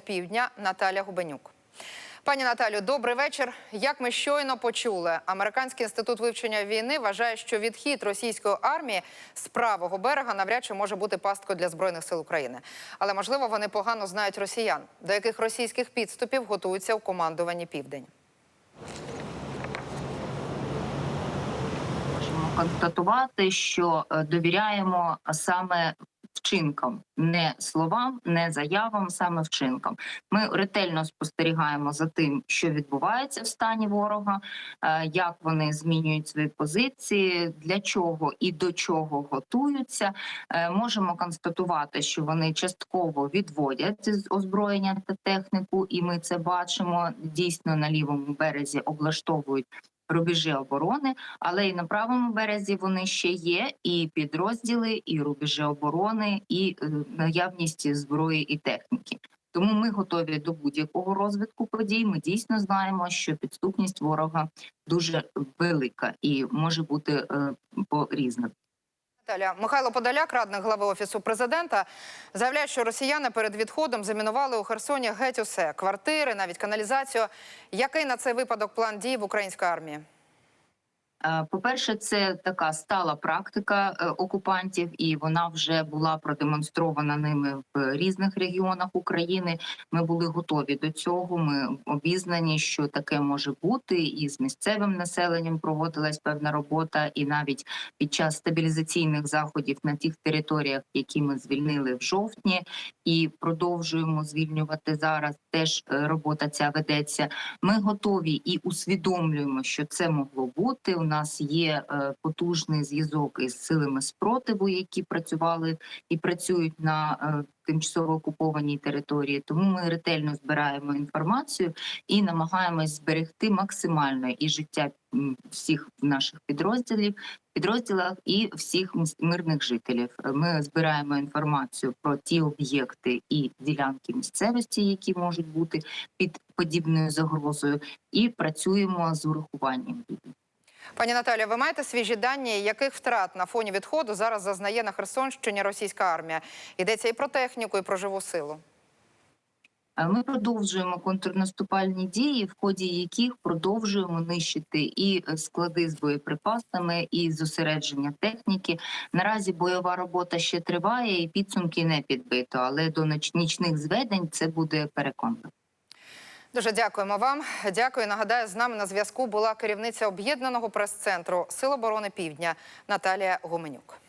Півдня Наталя Губенюк. Пані Наталю, добрий вечір. Як ми щойно почули, Американський інститут вивчення війни вважає, що відхід російської армії з правого берега навряд чи може бути пасткою для збройних сил України. Але можливо вони погано знають росіян, до яких російських підступів готуються у командуванні Південь. можемо констатувати, що е, довіряємо саме вчинкам, не словам, не заявам, саме вчинкам. Ми ретельно спостерігаємо за тим, що відбувається в стані ворога, е, як вони змінюють свої позиції, для чого і до чого готуються. Е, Можемо констатувати, що вони частково відводять з озброєння та техніку, і ми це бачимо дійсно на лівому березі облаштовують рубежі оборони, але і на правому березі вони ще є і підрозділи, і рубежі оборони, і е, наявність зброї і техніки. Тому ми готові до будь-якого розвитку подій. Ми дійсно знаємо, що підступність ворога дуже велика і може бути е, по різним. Наталя Михайло Подоляк, радник глави офісу президента, заявляє, що росіяни перед відходом замінували у Херсоні геть усе квартири, навіть каналізацію. Який на цей випадок план дій в української армії? Е, По-перше, це така стала практика е, окупантів, і вона вже була продемонстрована ними в різних регіонах України. Ми були готові до цього. Ми обізнані, що таке може бути, і з місцевим населенням проводилась певна робота, і навіть під час стабілізаційних заходів на тих територіях, які ми звільнили в жовтні, і продовжуємо звільнювати зараз. Теж е, робота ця ведеться. Ми готові і усвідомлюємо, що це могло бути. У нас є е, потужний зв'язок із силами спротиву, які працювали і працюють на е, тимчасово окупованій території. Тому ми ретельно збираємо інформацію і намагаємось зберегти максимально і життя всіх наших підрозділів, підрозділах і всіх мирних жителів. Е, Ми збираємо інформацію про ті об'єкти і ділянки місцевості, які можуть бути під подібною загрозою, і працюємо з урахуванням. Пані Наталя, ви маєте свіжі дані, яких втрат на фоні відходу зараз зазнає на Херсонщині російська армія? Йдеться і про техніку, і про живу силу. Ми продовжуємо контрнаступальні дії, в ході яких продовжуємо нищити і е, склади з боєприпасами, і зосередження техніки. Наразі бойова робота ще триває, і підсумки не підбито. Але до нічних зведень це буде переконливо. Дуже дякуємо вам. Дякую. Нагадаю, з нами на зв'язку була керівниця об'єднаного прес-центру Сил оборони Півдня Наталія Гуменюк.